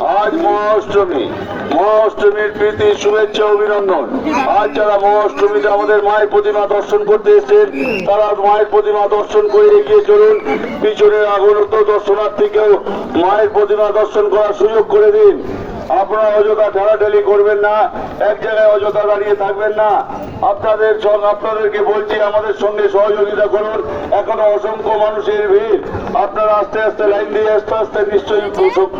আজ মহাষ্টমী। মহাষ্টমীর প্রীতি, শুভেচ্ছা, অভিনন্দন। আজ যারা মহাষ্টমীতে আমাদের মায়ের প্রতিমা দর্শন করতে এসেছেন, তারা মায়ের প্রতিমা দর্শন করে এগিয়ে চলুন। পিছনের আগনত দর্শনার্থীকেও মায়ের প্রতিমা দর্শন করার সুযোগ করে দিন। আপনারা অযথা ঠেলাঠেলি করবেন না, এক জায়গায় অযথা দাঁড়িয়ে থাকবেন না। আপনাদের সঙ্গে, আপনাদেরকে বলছি, আমাদের সঙ্গে সহযোগিতা করুন। এখনও অসংখ্য মানুষের ভিড়। আপনারা আস্তে আস্তে লাইন দিয়ে আস্তে আস্তে নিশ্চয়ই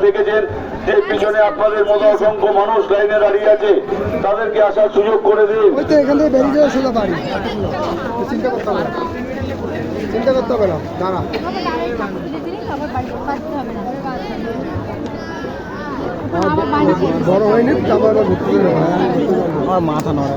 দেখেছেন। যে পিছনে আপনাদের মতো অসংখ্য মানুষ লাইনে দাঁড়িয়ে আছে তাদেরকে আসার সুযোগ করে দিন। ওই তো এখান থেকে বেরিয়ে যাওয়া বাড়ি। চিন্তা করতে হবে না। চিন্তা করতে হবে না। দাঁড়া। বড় হয়নি তারপর আমার মাথা নড়ে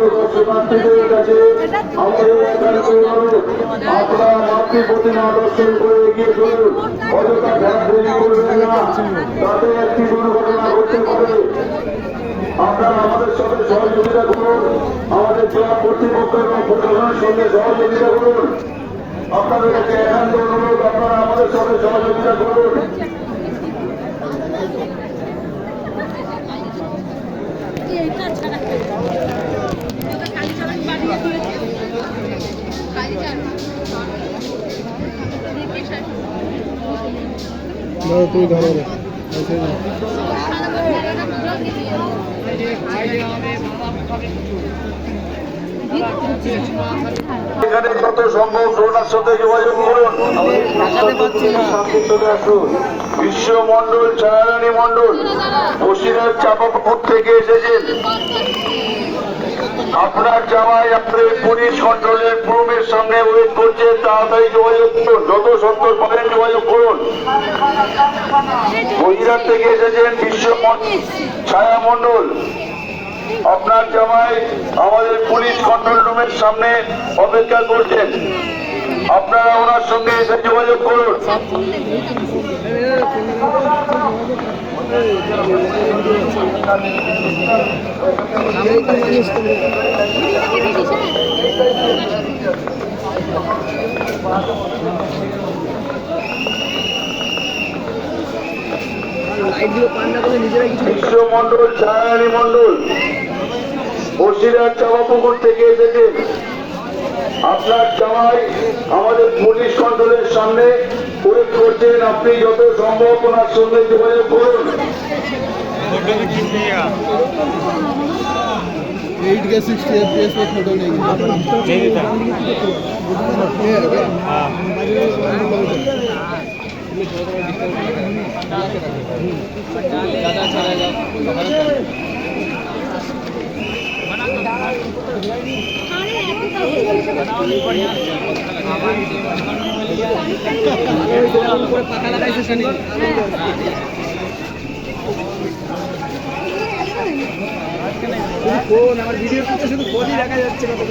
ডাকছি রে বাবা আগত দর্শনার্থীদের কাছে আমাদের অনুরোধ আপনারা মাতৃ প্রতিমা দর্শন করে। এগিয়ে চলুন অযথা ঠেলাঠেলি করবেন না তাতে একটি দুর্ঘটনা ঘটতে আপনারা আমাদের সঙ্গে সহযোগিতা করুন তুই ধরো। রে এখানে যত সম্ভব ডোনার সাথে যোগাযোগ করুন। বিশ্ব মন্ডল ছায়ারানী মন্ডল বসিরহাট চাপাপুর থেকে এসেছেন। আপনার জামাই আপনাদের পুলিশ কন্ট্রোলের প্রুমের সঙ্গে ওয়েট করছে, তাড়াতাড়ি যোগাযোগ করুন, যত সত্তর পারেন যোগাযোগ করুন। বসিরহাট থেকে এসেছেন বিশ্ব ছায়া মন্ডল আপনার জামাই আমাদের পুলিশ কন্ট্রোল রুমের সামনে অপেক্ষা করছেন। আপনারা ওনার সঙ্গে এসে যোগাযোগ করুন। বিশ্ব মন্ডল ছায়ানী মন্ডল বসিরহাট চাপাপুকুর থেকে এসেছেন। আপনার জামাই আমাদের পুলিশ কন্ট্রোলের সামনে ওয়েট করছেন আপনি যত সম্ভব ওনার সঙ্গে যোগাযোগ করুন eight K sixty F P S में फोटो नहीं ফোন আমার ভিডিও করতে শুধু ফোনই দেখা যাচ্ছে কত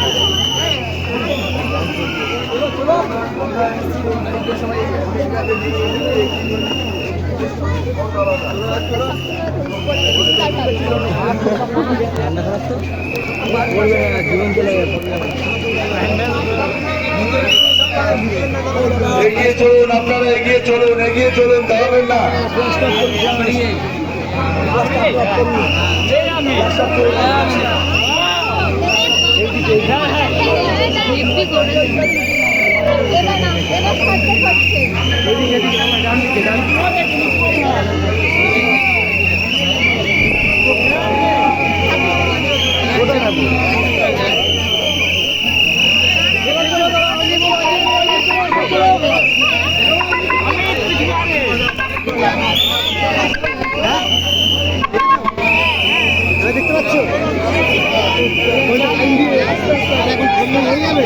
এগিয়ে চলুন আপনারা এগিয়ে চলুন এগিয়ে চলুন দাঁড়াবেন না। হ্যাঁ, হ্যাঁ। বিক্রি করে এটা না এটা খাচ্ছে খাচ্ছে এটা দেখতে পাচ্ছ ওইটা টাইম দিয়ে আস্তে আস্তে এখন ঠান্ডা হয়ে যাবে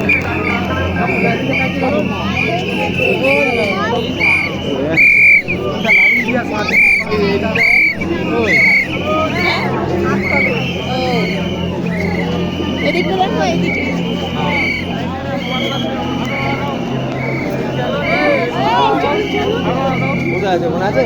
যখন আছে